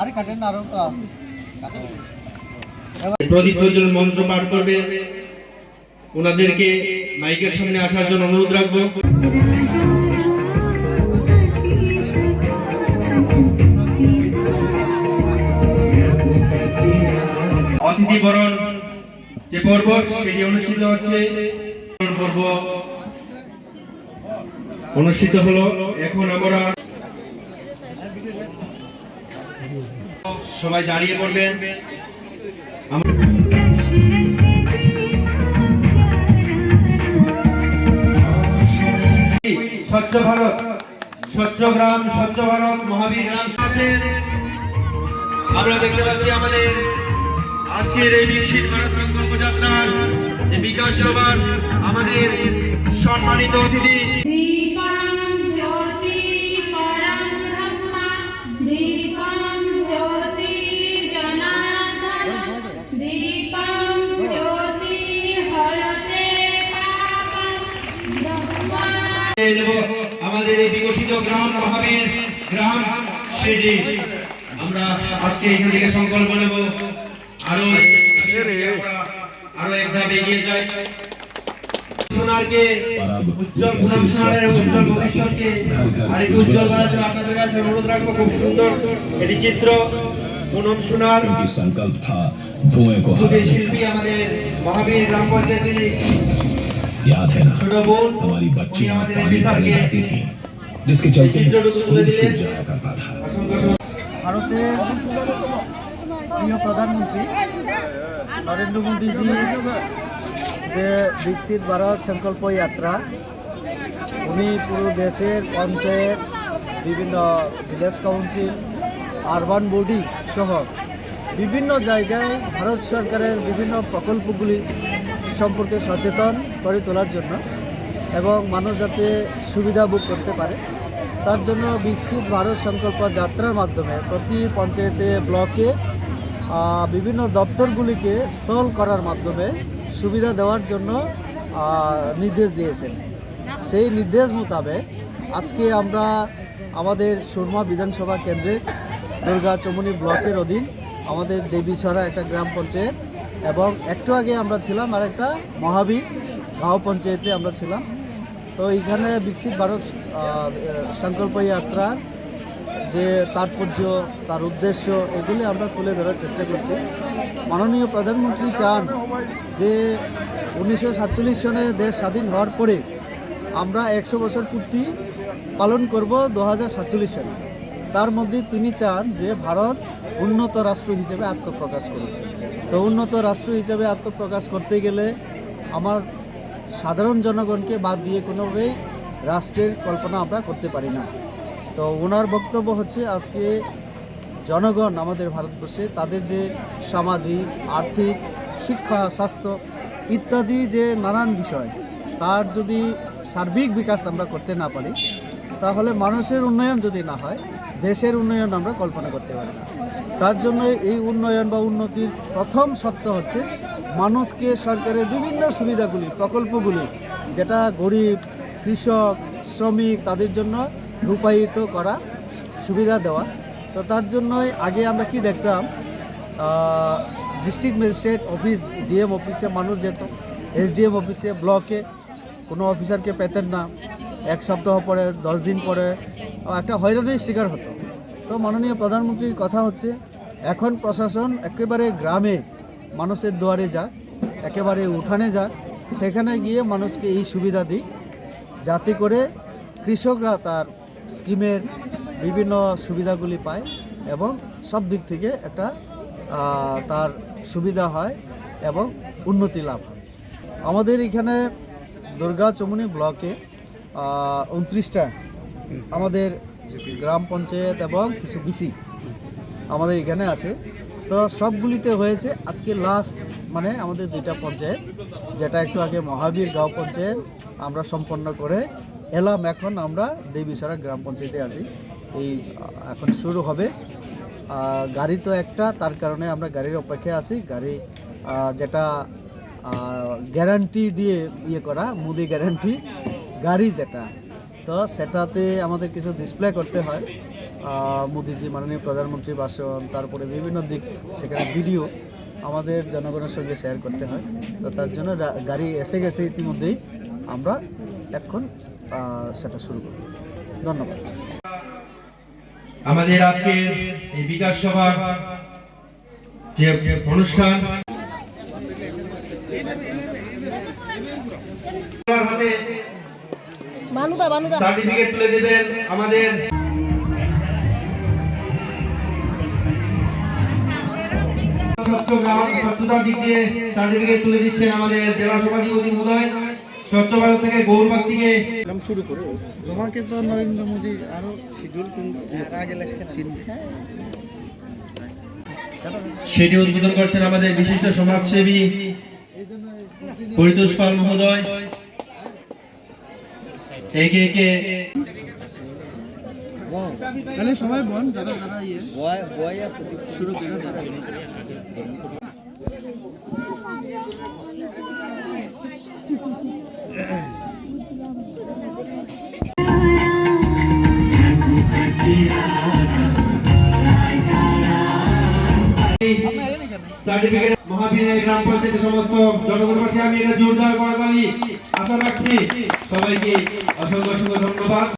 আরে কাটেন আরও তো আছে। প্রদীপ প্রজ্বলন মন্ত্র পাঠ করবে। ওনাদেরকে মাইকের সামনে আসার জন্য অনুরোধ রাখব। অতিথি বরণ যে পর্ব সেটি অনুষ্ঠিত হচ্ছে, পর্ব অনুষ্ঠিত হলো। এখন আমরা সবাই দাঁড়িয়ে পড়বেন। স্বচ্ছ ভারত, স্বচ্ছ গ্রাম, স্বচ্ছ ভারত, মহাবীর গ্রাম আছেন আমরা দেখতে পাচ্ছি আমাদের আজকের এই বিকশিত ভারত সংকল্প যাত্রার যে বিকাশ সভার আমাদের সম্মানিত অতিথি। মহাবীর গ্রাম সেটি আমরা আজকে এখান থেকে সংকল্প নেব আরো আমরা আরো এক ধাপ এগিয়ে যাই সোনারকে উজ্জ্বল পুনম সোনারের উজ্জ্বল ভবিষ্যৎকে আর একটু উজ্জ্বল করার জন্য আপনাদের কাছে অনুরোধ রাখবো খুব সুন্দর এটি চিত্র পুনম সোনার क्योंकि संकल्प था धुएं को খুদে हटाने শিল্পী আমাদের মহাবীর গ্রাম পঞ্চায়েতের याद है ना ছোট বোন हमारी উনি बच्चियां আমাদের ভারতের প্রিয় প্রধানমন্ত্রী নরেন্দ্র মোদীজি যে বিকশিত ভারত সংকল্প যাত্রা উনি পুরো দেশের পঞ্চায়েত বিভিন্ন ভিলেজ কাউন্সিল আরবান বডি সহ বিভিন্ন জায়গায় ভারত সরকারের বিভিন্ন প্রকল্পগুলি সম্পর্কে সচেতন করে তোলার জন্য এবং মানুষ যাতে সুবিধা ভোগ করতে পারে। তার জন্য বিকশিত ভারত সংকল্প যাত্রার মাধ্যমে প্রতি পঞ্চায়েতে ব্লকে বিভিন্ন দপ্তরগুলিকে স্থল করার মাধ্যমে সুবিধা দেওয়ার জন্য নির্দেশ দিয়েছেন। সেই নির্দেশ মোতাবেক আজকে আমরা আমাদের সুরমা বিধানসভা কেন্দ্রে দুর্গা চমনি ব্লকের অধীন আমাদের দেবীছড়া একটা গ্রাম পঞ্চায়েত এবং একটু আগে আমরা ছিলাম আর একটা মহাবীর গাঁও পঞ্চায়েতে আমরা ছিলাম। তো এইখানে বিকশিত ভারত সংকল্প যাত্রার যে তাৎপর্য, তার উদ্দেশ্য, এগুলি আমরা তুলে ধরার চেষ্টা করছি। মাননীয় প্রধানমন্ত্রী চান যে উনিশশো সাতচল্লিশ সনে দেশ স্বাধীন হওয়ার পরে আমরা একশো বছর পূর্তি পালন করব দু হাজার সাতচল্লিশ সালে তার মধ্যে তিনি চান যে ভারত উন্নত রাষ্ট্র হিসেবে আত্মপ্রকাশ করবে তো উন্নত রাষ্ট্র হিসেবে আত্মপ্রকাশ করতে গেলে আমার সাধারণ জনগণকে বাদ দিয়ে কোনোভাবেই রাষ্ট্রের কল্পনা আমরা করতে পারি না। তো ওনার বক্তব্য হচ্ছে, আজকে জনগণ আমাদের ভারতবর্ষে, তাদের যে সামাজিক, আর্থিক, শিক্ষা, স্বাস্থ্য ইত্যাদি যে নানান বিষয়, তার যদি সার্বিক বিকাশ আমরা করতে না পারি, তাহলে মানুষের উন্নয়ন যদি না হয়, দেশের উন্নয়ন আমরা কল্পনা করতে পারি না। তার জন্য এই উন্নয়ন বা উন্নতির প্রথম শর্ত হচ্ছে মানুষকে সরকারের বিভিন্ন সুবিধাগুলি, প্রকল্পগুলি, যেটা গরিব, কৃষক, শ্রমিক, তাদের জন্য রূপায়িত করা সুবিধা দেওয়া। তো তার জন্যই আগে আমরা কি দেখতাম ডিস্ট্রিক্ট ম্যাজিস্ট্রেট অফিস ডিএম অফিসে মানুষ যেত। এসডিএম অফিসে ব্লকে কোনো অফিসারকে পেতেন না। এক সপ্তাহ পরে, দশ দিন পরে একটা হয়রানির শিকার হতো। তো মাননীয় প্রধানমন্ত্রীর কথা হচ্ছে, এখন প্রশাসন একেবারে গ্রামে মানুষের দুয়ারে যাক, একেবারে উঠানে যাক, সেখানে গিয়ে মানুষকে এই সুবিধা দিই যাতে করে কৃষকরা তার স্কিমের বিভিন্ন সুবিধাগুলি পায় এবং সব দিক থেকে একটা তার সুবিধা হয় এবং উন্নতি লাভ হয়। আমাদের এখানে দুর্গা চমুনি ব্লকে উনত্রিশটা আমাদের গ্রাম পঞ্চায়েত এবং কিছু বিসি আমাদের এখানে আছে। তো সবগুলিতে হয়েছে আজকে লাস্ট মানে আমাদের দুইটা পঞ্চায়েত, যেটা একটু আগে মহাবীর গাঁও পঞ্চায়েত, আমরা সম্পন্ন করে এলাম। এখন আমরা দেবীসরা গ্রাম পঞ্চায়েতে আছি। এই, এখন শুরু হবে। গাড়ি তো একটা, তার কারণে আমরা গাড়ির অপেক্ষায় আছি। গাড়ি যেটা গ্যারান্টি দিয়ে ইয়ে করা, মুদি গ্যারান্টি গাড়ি যেটা, তো সেটাতে আমাদের কিছু ডিসপ্লে করতে হয়। মোদিজি মাননীয় প্রধানমন্ত্রী ভাষণ তারপরে বিভিন্ন দিক সেখানে ভিডিও আমাদের জনগণের সঙ্গে শেয়ার করতে হয়। তো তার জন্য গাড়ি এসে গেছে ইতিমধ্যেই। আমরা এখন সেটা শুরু করব। ধন্যবাদ। আমাদের আজকের এই বিকাশ সভা যে অনুষ্ঠান হাতে সার্টিফিকেট তুলে দেবেন আমাদের স্বচ্ছ গ্রাম স্বচ্ছতার দিক দিয়ে সার্টিফিকেট তুলে দিচ্ছেন আমাদের জেলা সভাধিপতি মহোদয়। স্বচ্ছ ভারত থেকে গৌরবাগ থেকে তোমাকে তো নরেন্দ্র মোদী আরও শিডিউল আগে লাগছে সেটি উদ্বোধন করছেন আমাদের বিশিষ্ট সমাজসেবী পরিতোষ পাল মহোদয়। একে একে তাহলে সবাই বল যারা যারা ইয়ে। শুরু করে সার্টিফিকেট মহাবীরের গ্রাম পঞ্চায়েতের সমস্ত জনগণের পাশে আমি এটা জোরদার করাতালি আশা রাখছি। সবাইকে অসংখ্য অসংখ্য ধন্যবাদ।